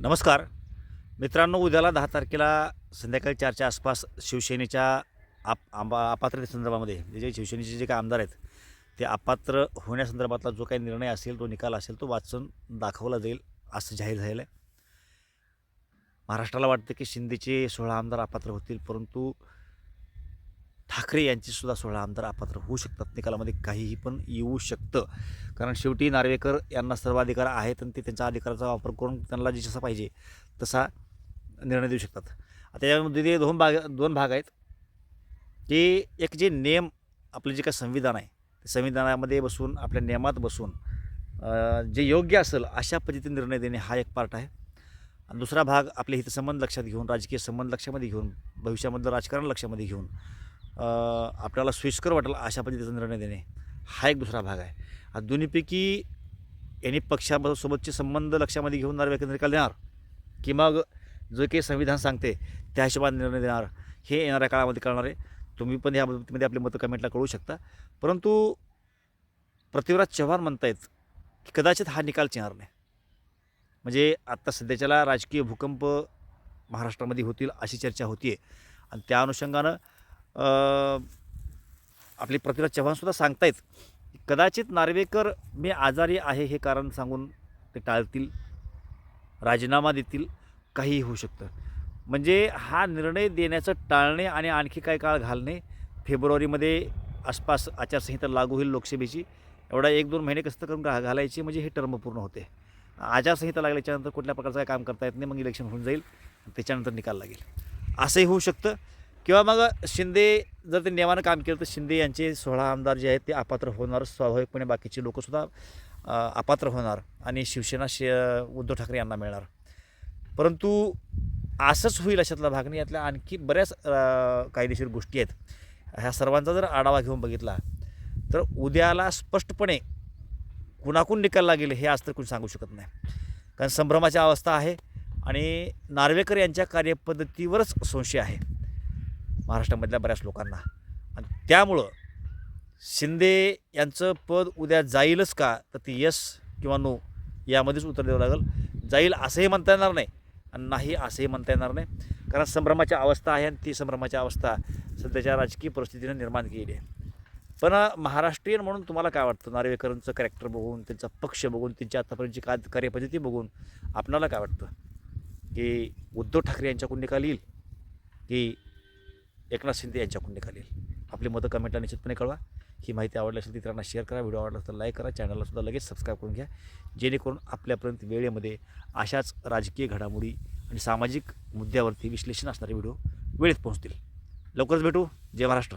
नमस्कार. मित्रांनो उद्याला दहा तारखेला संध्याकाळी चारच्या आसपास शिवसेनेच्या आप आंबा अपात्रतेसंदर्भामध्ये जे जे शिवसेनेचे जे काही आमदार आहेत ते अपात्र होण्यासंदर्भातला जो काही निर्णय असेल तो निकाल असेल तो वाचून दाखवला जाईल असं जाहीर झालेलं आहे. महाराष्ट्राला वाटतं की शिंदेचे सोळा आमदार अपात्र होतील परंतु ठाकरे यांची सुद्धा सोळा आमदार अपात्र होऊ शकतात. निकालामध्ये काहीही पण येऊ शकतं. कारण शेवटी नार्वेकर यांना सर्व अधिकार आहेत आणि ते त्यांच्या अधिकाराचा वापर करून त्यांना जे जसा पाहिजे तसा निर्णय देऊ शकतात. आता यामध्ये ते दोन भाग दोन भाग आहेत. की एक जे नियम आपले जे काय संविधान आहे ते संविधानामध्ये बसून आपल्या नियमात बसून जे योग्य असेल अशा पद्धतीने निर्णय देणे हा एक पार्ट आहे. आणि दुसरा भाग आपले हितसंबंध लक्षात घेऊन राजकीय संबंध लक्षामध्ये घेऊन भविष्यामधलं राजकारण लक्षामध्ये घेऊन आपल्याला सोयीस्कर वाटेल अशा पद्धतीचा निर्णय देणे हा एक दुसरा भाग आहे. आता दोन्हीपैकी यांनी पक्षासोबतचे संबंध लक्षामध्ये घेऊन व्यक्ती निकाल देणार की मग जो काही संविधान सांगते त्या हिशोबाने निर्णय देणार हे येणाऱ्या काळामध्ये करणार आहे. तुम्ही पण या बाबतीमध्ये आपले मतं कमेंटला कळू शकता. परंतु पृथ्वीराज चव्हाण म्हणतायत की कदाचित हा निकाल येणार नाही. म्हणजे आत्ता सध्याच्याला राजकीय भूकंप महाराष्ट्रामध्ये होतील अशी चर्चा होती आहे आणि त्या अनुषंगानं आपले पृथ्वीराज चव्हाणसुद्धा सांगतायत कदाचित नार्वेकर मी आजारी आहे हे कारण सांगून ते टाळतील राजीनामा देतील काहीही होऊ शकतं. म्हणजे हा निर्णय देण्याचं टाळणे आणि आणखी काय काळ घालणे फेब्रुवारीमध्ये आसपास आचारसंहिता लागू होईल लोकसभेची एवढा एक दोन महिने कसं करून घा घालायची म्हणजे हे टर्म पूर्ण होते. आचारसंहिता लागल्याच्यानंतर कुठल्या प्रकारचं काय काम करता येत नाही मग इलेक्शन होऊन जाईल त्याच्यानंतर निकाल लागेल. असंही होऊ शकतं. किंवा मग शिंदे जर ते नियमानं काम केलं तर शिंदे यांचे सोळा आमदार जे आहेत ते अपात्र होणार. स्वाभाविकपणे बाकीचे लोकसुद्धा अपात्र होणार आणि शिवसेना शे उद्धव ठाकरे यांना मिळणार. परंतु असंच होईल अशातला भाग नाही. यातल्या आणखी बऱ्याच कायदेशीर गोष्टी आहेत. ह्या सर्वांचा जर आढावा घेऊन बघितला तर उद्याला स्पष्टपणे कुणाकून निकाल लागेल हे आज तर कोणी सांगू शकत नाही. कारण संभ्रमाची अवस्था आहे आणि नार्वेकर यांच्या कार्यपद्धतीवरच संशय आहे. महाराष्ट्रामधल्या बऱ्याच लोकांना. आणि त्यामुळं शिंदे यांचं पद उद्या जाईलच का? तर ती यस किंवा नो यामध्येच उत्तर द्यावं लागेल. जाईल असंही म्हणता येणार नाही आणि नाही असंही म्हणता येणार नाही. कारण संभ्रमाची अवस्था आहे आणि ती संभ्रमाची अवस्था सध्याच्या राजकीय परिस्थितीनं निर्माण केली आहे. पण महाराष्ट्रीयन म्हणून तुम्हाला काय वाटतं? नार्वेकरांचं कॅरेक्टर बघून त्यांचा पक्ष बघून त्यांची आतापर्यंतची का कार्यपद्धती बघून आपणाला काय वाटतं? की उद्धव ठाकरे यांच्याकडून निकाल येईल? की एकनाथ शिंदे यांच्याकडून निघालेल. आपली मतं कमेंटला निश्चितपणे कळवा. ही माहिती आवडली असेल तर इतरांना शेअर करा. व्हिडिओ आवडला तर लाईक करा. चॅनललासुद्धा लगेच सबस्क्राईब करून घ्या. जेणेकरून आपल्यापर्यंत वेळेमध्ये अशाच राजकीय घडामोडी आणि सामाजिक मुद्द्यावरती विश्लेषण असणारे व्हिडिओ वेळेत पोहोचतील. लवकरच भेटू. जय महाराष्ट्र.